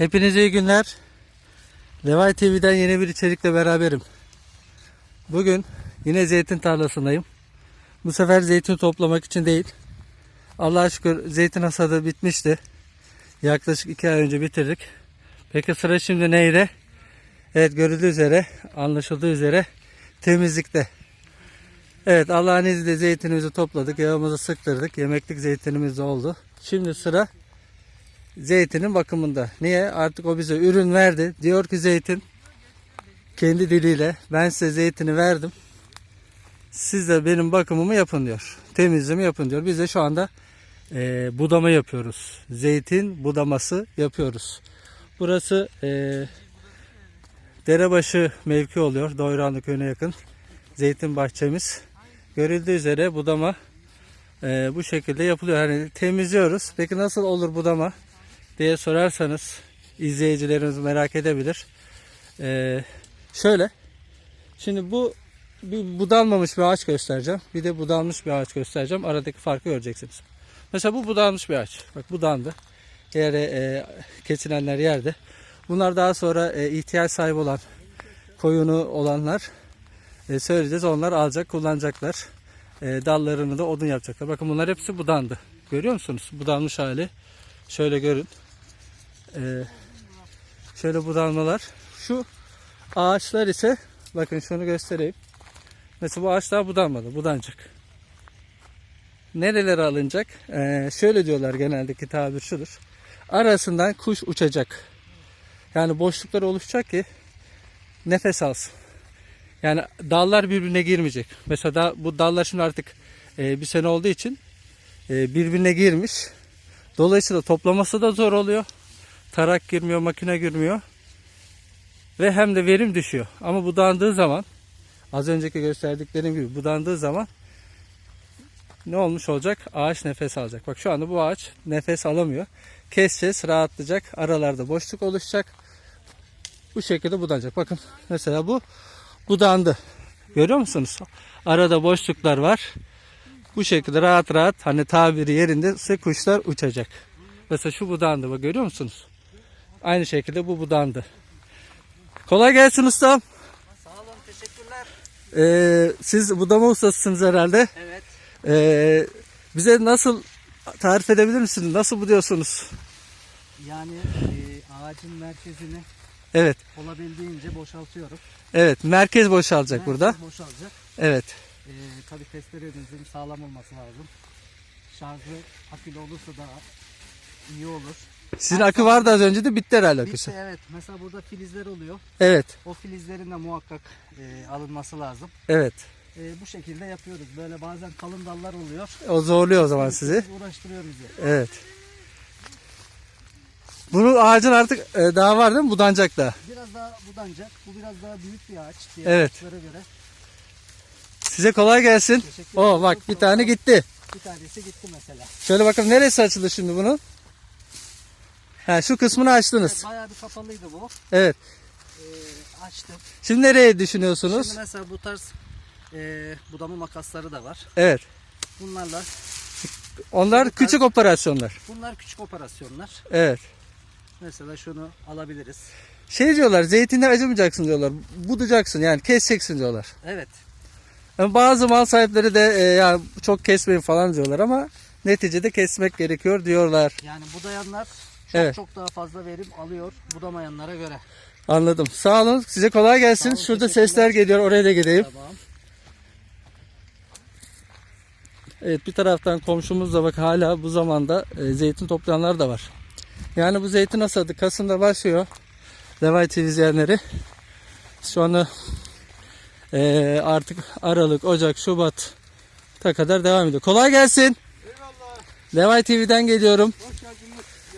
Hepinize iyi günler. Levay TV'den yeni bir içerikle beraberim. Bugün yine zeytin tarlasındayım. Bu sefer zeytin toplamak için değil. Allah'a şükür zeytin hasadı bitmişti. Yaklaşık iki ay önce bitirdik. Peki sıra şimdi neyde? Evet görüldüğü üzere, anlaşıldığı üzere temizlikte. Evet Allah'ın izniyle zeytinimizi topladık, yağımızı sıktırdık, yemeklik zeytinimiz de oldu. Şimdi sıra zeytinin bakımında. Niye? Artık o bize ürün verdi. Diyor ki zeytin kendi diliyle ben size zeytini verdim. Siz de benim bakımımı yapın diyor. Temizliğimi yapın diyor. Biz de şu anda e, budama yapıyoruz. Zeytin budaması yapıyoruz. Burası e, Derebaşı mevki oluyor. Doyranlı köyüne yakın. Zeytin bahçemiz. Görüldüğü üzere budama e, bu şekilde yapılıyor. Hani temizliyoruz. Peki nasıl olur budama diye sorarsanız izleyicilerimiz merak edebilir. E, şöyle. Şimdi bu bir budanmamış bir ağaç göstereceğim. Bir de budanmış bir ağaç göstereceğim. Aradaki farkı göreceksiniz. Mesela bu budanmış bir ağaç. Bak budandı. Yere e, keçilenler yerde. Bunlar daha sonra e, ihtiyaç sahibi olan koyunu olanlar e, söyleyeceğiz. Onlar alacak, kullanacaklar. E, dallarını da odun yapacaklar. Bakın bunlar hepsi budandı. Görüyor musunuz? Budanmış hali. Şöyle görün. E, şöyle budanmalar. Şu ağaçlar ise bakın şunu göstereyim. Mesela bu ağaç daha budanmadı. Budanacak. Nerelere alınacak? E, şöyle diyorlar geneldeki tabir şudur. Arasından kuş uçacak. Yani boşluklar oluşacak ki nefes alsın. Yani dallar birbirine girmeyecek. Mesela da, bu dallar şimdi artık e, bir sene olduğu için e, birbirine girmiş. Dolayısıyla toplaması da zor oluyor. Tarak girmiyor, makine girmiyor. Ve hem de verim düşüyor. Ama budandığı zaman az önceki gösterdiklerim gibi budandığı zaman ne olmuş olacak? Ağaç nefes alacak. Bak şu anda bu ağaç nefes alamıyor. Keseceğiz, rahatlayacak. Aralarda boşluk oluşacak. Bu şekilde budanacak. Bakın mesela bu budandı. Görüyor musunuz? Arada boşluklar var. Bu şekilde rahat rahat hani tabiri yerinde kuşlar uçacak. Mesela şu budandı. Bak görüyor musunuz? Aynı şekilde bu budandı. Kolay gelsin ustam. Sağ olun, teşekkürler. Ee, siz budama ustasısınız herhalde. Evet. Ee, bize nasıl tarif edebilir misiniz? Nasıl buduyorsunuz? Yani e, ağacın merkezini Evet. olabildiğince boşaltıyorum. Evet. Merkez boşalacak Merkez burada. boşalacak. Evet. E, tabii testerenizin sağlam olması lazım. Şarjı akülü olursa daha iyi olur. Sizin akü vardı az önce de bitti herhalde aküsü. Bitti evet. Mesela burada filizler oluyor. Evet. O filizlerin de muhakkak e, alınması lazım. Evet. E, bu şekilde yapıyoruz. Böyle bazen kalın dallar oluyor. O zorluyor o zaman sizi. Uğraştırıyor bizi. Evet. Bunun ağacın artık e, daha var değil mi? Budanacak da. Biraz daha budanacak. Bu biraz daha büyük bir ağaç. Diğer Evet. ağaçlara göre. Size kolay gelsin. Teşekkür O ederim. bak bir tane gitti. Bir tanesi gitti mesela. Şöyle bakalım neresi açıldı şimdi bunun? Ha şu kısmını açtınız. Evet, bayağı bir kapalıydı bu. Evet. Ee, açtım. Şimdi nereye düşünüyorsunuz? Şimdi mesela bu tarz e, budama makasları da var. Evet. Bunlarla Onlar küçük operasyonlar. bunlar küçük operasyonlar. Evet. Mesela şunu alabiliriz. Şey diyorlar zeytinden acımayacaksın diyorlar. Budacaksın yani keseceksin diyorlar. Evet. Yani bazı mal sahipleri de e, yani çok kesmeyin falan diyorlar ama neticede kesmek gerekiyor diyorlar. Yani budayanlar çok Evet. çok daha fazla verim alıyor budamayanlara göre. Anladım. Sağ olun. Size kolay gelsin. Olun, Şurada sesler geliyor. Oraya da gideyim. Tamam. Evet bir taraftan komşumuz da bak hala bu zamanda e, zeytin toplayanlar da var. Yani bu zeytin hasadı Kasım'da başlıyor. Levay TV izleyenleri. Şu anda e, artık Aralık, Ocak, Şubat'a kadar devam ediyor. Kolay gelsin. Levay TV'den geliyorum.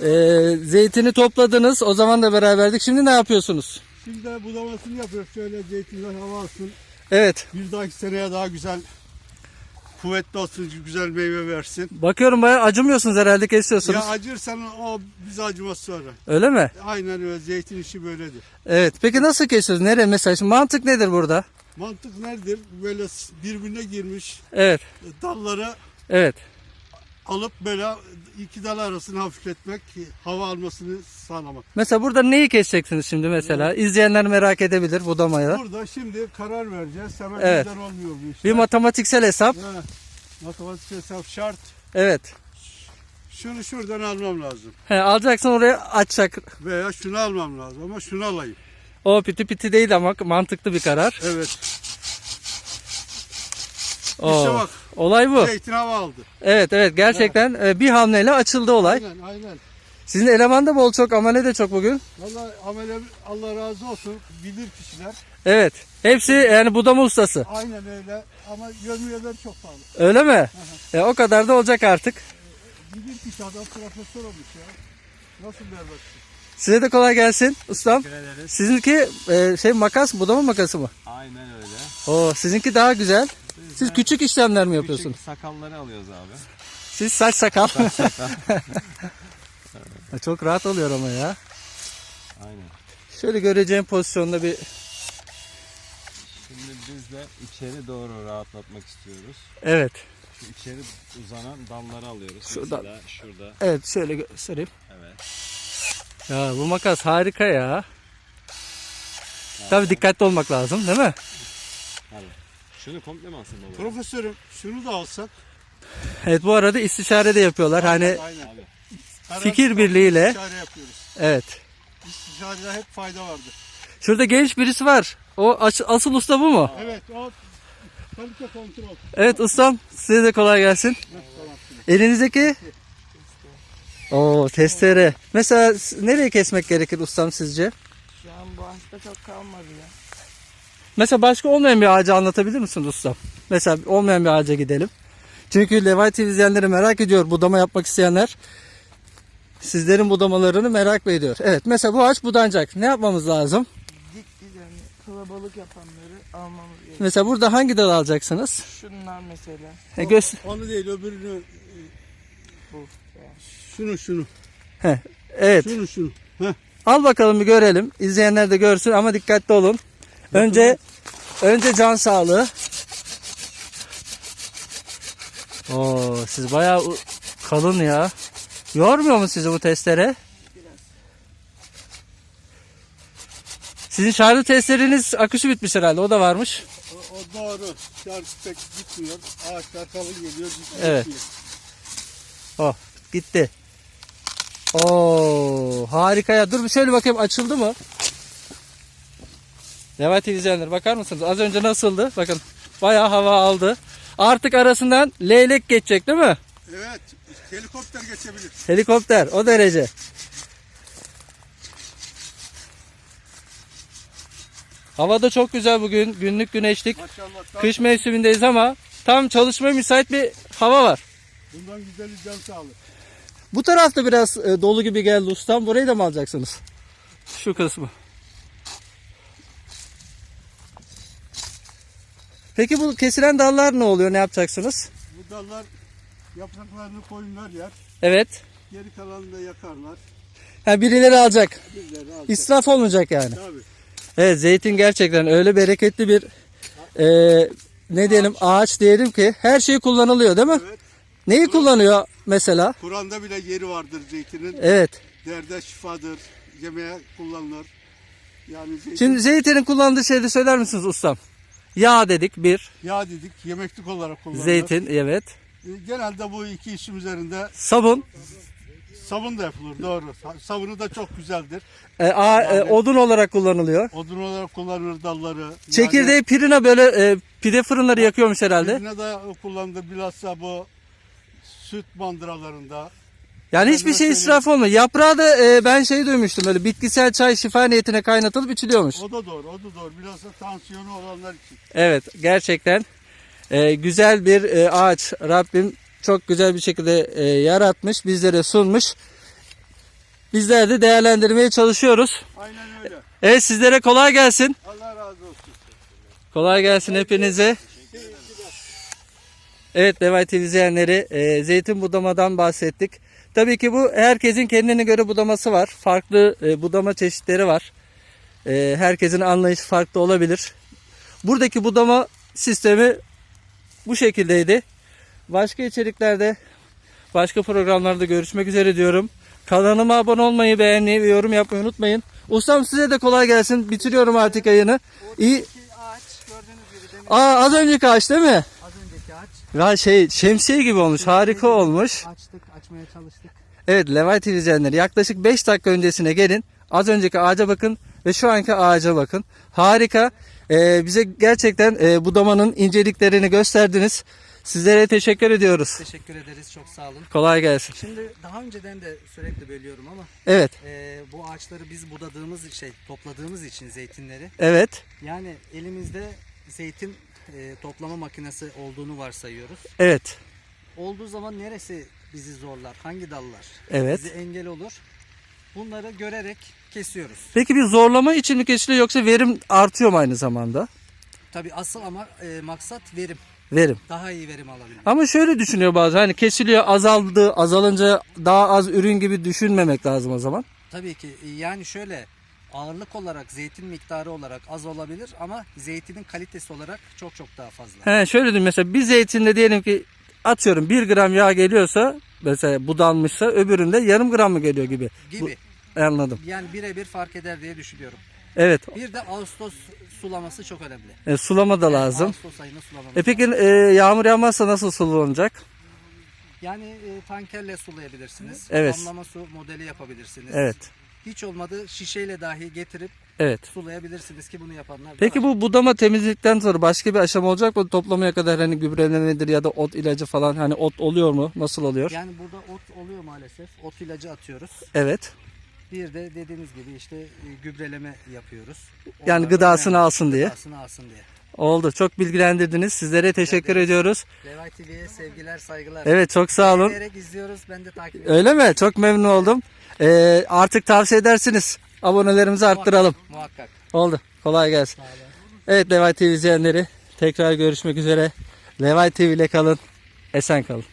E, zeytini topladınız. O zaman da beraberdik. Şimdi ne yapıyorsunuz? Şimdi de budamasını yapıyoruz. Şöyle zeytinler hava alsın. Evet. Bir dahaki seneye daha güzel kuvvetli olsun, güzel meyve versin. Bakıyorum bayağı acımıyorsunuz herhalde kesiyorsunuz. Ya acırsan o bize acımaz sonra. Öyle mi? Aynen öyle. Zeytin işi böyledir. Evet. Peki nasıl kesiyoruz? Nereye mesela? Şimdi mantık nedir burada? Mantık nedir? Böyle birbirine girmiş Evet. dalları Evet. Alıp böyle iki dal arasını hafifletmek, hava almasını sağlamak. Mesela burada neyi keseceksiniz şimdi mesela? İzleyenler merak edebilir budamaya. Burada şimdi karar vereceğiz. Hemen Evet. olmuyor bu işler. Bir matematiksel hesap. Ha, Matematik hesap şart. Evet. Şunu şuradan almam lazım. He, alacaksın oraya açacak. Veya şunu almam lazım ama şunu alayım. O piti piti değil ama mantıklı bir karar. Evet. Oo. İşte bak. Olay bu. Zeytin hava aldı. Evet evet gerçekten e, bir hamleyle açıldı olay. Aynen aynen. Sizin eleman da bol çok amele de çok bugün. Vallahi amele Allah razı olsun. Bilir kişiler. Evet. Hepsi yani budama ustası. Aynen öyle. Ama yönmüyorlar çok pahalı. Öyle mi? E, o kadar da olacak artık. Bilir kişi adam profesör olmuş ya. Nasıl berbat? Size de kolay gelsin ustam. Teşekkür ederiz. Sizinki e, şey makas budama makası mı? Aynen öyle. Oo sizinki daha güzel. Biz Siz de küçük işlemler mi yapıyorsunuz? küçük sakalları alıyoruz abi. Siz saç sakal. Çok rahat oluyor ama ya. Aynen. Şöyle göreceğim pozisyonda bir Şimdi biz de içeri doğru rahatlatmak istiyoruz. evet. Şu içeri uzanan dalları alıyoruz. Şurada. Mesela şurada. Evet şöyle göstereyim. Evet. Ya bu makas harika ya. Tabii dikkatli olmak lazım değil mi? Şunu komple mi alsın baba? Profesörüm şunu da alsak. Evet bu arada istişare de yapıyorlar. Hani Aynen. Abi. Her fikir birliğiyle. istişare yapıyoruz. evet. İstişarede hep fayda vardır. Şurada genç birisi var. O aç- asıl usta bu mu? Evet o kalite kontrol. Evet ustam size de kolay gelsin. Elinizdeki o testere. Mesela nereye kesmek gerekir ustam sizce? Şu an bu hasta çok kalmadı ya. Mesela başka olmayan bir ağacı anlatabilir misiniz ustam? Mesela olmayan bir ağaca gidelim. Çünkü Levay TV izleyenleri merak ediyor. Budama yapmak isteyenler sizlerin budamalarını merak ediyor. Evet mesela bu ağaç budanacak. Ne yapmamız lazım? Dik düzenli kalabalık yapanları almamız gerekiyor. Mesela burada hangi dal alacaksınız? Şunlar mesela. E, göz Onu değil öbürünü. Bu. Şunu şunu. evet. Şunu şunu. Al bakalım bir görelim. İzleyenler de görsün ama dikkatli olun. Önce önce can sağlığı. Oo, siz bayağı kalın ya. Yormuyor mu sizi bu testere? Sizin şarjlı testleriniz akışı bitmiş herhalde. O da varmış. O, o doğru. Şarj pek gitmiyor. Ağaçlar kalın geliyor. gitmiyor. Evet. Oh, gitti. Oo, harika ya. Dur bir şöyle bakayım açıldı mı? Evet izleyenler bakar mısınız? Az önce nasıldı? Bakın bayağı hava aldı. Artık arasından leylek geçecek değil mi? Evet. Helikopter geçebilir. Helikopter o derece. Hava da çok güzel bugün. Günlük güneşlik. Maşallah. Kış mevsimindeyiz ama tam çalışmaya müsait bir hava var. Bundan güzeli can sağlığı. Bu tarafta biraz e, dolu gibi geldi ustam. Burayı da mı alacaksınız? Şu kısmı. Peki bu kesilen dallar ne oluyor? Ne yapacaksınız? Bu dallar yapraklarını koyunlar yer. Evet. Geri kalanını da yakarlar. Ha, birileri alacak. Bizleri alacak. İsraf olmayacak yani. Tabii. Evet zeytin gerçekten öyle bereketli bir e, ne diyelim ağaç diyelim ki her şey kullanılıyor değil mi? Evet. Neyi kullanıyor mesela? Kur'an'da bile yeri vardır zeytinin. Evet. Derde şifadır. Yemeğe kullanılır. Yani zeytin, Şimdi zeytinin kullandığı şeyleri söyler misiniz ustam? Yağ dedik bir. yağ dedik yemeklik olarak kullanılır. Zeytin evet. E, Genelde bu iki isim üzerinde Sabun. sabun da yapılır doğru. Sa- Sabunu da çok güzeldir. E, a- e, Yani- odun olarak kullanılıyor. Odun olarak kullanılır dalları. Çekirdeği pirina böyle e, pide fırınları yakıyormuş herhalde. Yani, da kullanılır bilhassa bu süt mandıralarında. Yani hiçbir şey israf olmuyor. Yaprağı da e, ben şey duymuştum böyle bitkisel çay şifa niyetine kaynatılıp içiliyormuş. O da doğru, o da doğru. Bilhassa tansiyonu olanlar için. Evet gerçekten e, güzel bir e, ağaç. Rabbim çok güzel bir şekilde e, yaratmış, bizlere sunmuş. Bizler de değerlendirmeye çalışıyoruz. Aynen öyle. Evet sizlere kolay gelsin. Allah razı olsun. Kolay gelsin hepinize. Evet Devay TV izleyenleri e, zeytin budamadan bahsettik. Tabii ki bu herkesin kendine göre budaması var. Farklı e, budama çeşitleri var. E, herkesin anlayışı farklı olabilir. Buradaki budama sistemi bu şekildeydi. Başka içeriklerde Başka programlarda görüşmek üzere diyorum. Kanalıma abone olmayı, beğenmeyi ve yorum yapmayı unutmayın. Ustam size de kolay gelsin. Bitiriyorum artık yayını. İyi. Ağaç gördüğünüz gibi Aa az önceki ağaç değil mi? Ya şey şemsiye gibi olmuş. Harika olmuş. Açtık, açmaya çalıştık. Evet Levay TV izleyenleri yaklaşık 5 dakika öncesine gelin. Az önceki ağaca bakın ve şu anki ağaca bakın. Harika. Ee, bize gerçekten e, budamanın inceliklerini gösterdiniz. Sizlere teşekkür ediyoruz. Teşekkür ederiz, çok sağ olun. Kolay gelsin. Şimdi daha önceden de sürekli bölüyorum ama Evet. e, bu ağaçları biz budadığımız şey, topladığımız için zeytinleri Evet. yani elimizde zeytin e, toplama makinesi olduğunu varsayıyoruz. Evet. Olduğu zaman neresi bizi zorlar, hangi dallar Evet. bizi engel olur? Bunları görerek kesiyoruz. Peki bir zorlama için mi kesiliyor yoksa verim artıyor mu aynı zamanda? Tabii asıl ama e, maksat verim. Verim. Daha iyi verim alabilmek. Ama şöyle düşünüyor bazı hani kesiliyor azaldı azalınca daha az ürün gibi düşünmemek lazım o zaman. Tabii ki yani şöyle ağırlık olarak zeytin miktarı olarak az olabilir ama zeytinin kalitesi olarak çok çok daha fazla. He şöyle diyeyim mesela bir zeytinde diyelim ki atıyorum 1 gram yağ geliyorsa mesela budanmışsa öbüründe yarım gram mı geliyor gibi. Gibi. Anladım. Yani birebir fark eder diye düşünüyorum. Evet. Bir de Ağustos sulaması çok önemli. E, sulama da lazım. Ağustos ayında sulamamız E peki e, yağmur yağmazsa nasıl sulanacak? Yani e, tankerle sulayabilirsiniz. Evet. Damlama su modeli yapabilirsiniz. Evet. Hiç olmadı şişeyle dahi getirip Evet. sulayabilirsiniz ki bunu yapanlar da Peki var. bu budama temizlikten sonra başka bir aşama olacak mı? Toplamaya kadar hani gübrelemedir ya da ot ilacı falan hani ot oluyor mu? Nasıl oluyor? Yani burada ot oluyor maalesef. Ot ilacı atıyoruz. Evet. Bir de dediğiniz gibi işte e, gübreleme yapıyoruz. Yani gıdasını önemli. alsın diye. Gıdasını alsın diye. Oldu. Çok bilgilendirdiniz. Sizlere teşekkür ediyoruz. Levay TV'ye sevgiler, saygılar. Evet çok sağ olun. Beğenerek izliyoruz. Ben de takip ediyorum. Öyle mi? Çok memnun oldum. Ee, artık tavsiye edersiniz. Abonelerimizi arttıralım. Muhakkak. Oldu. Kolay gelsin. Evet Levay TV izleyenleri tekrar görüşmek üzere. Levay TV ile kalın. Esen kalın.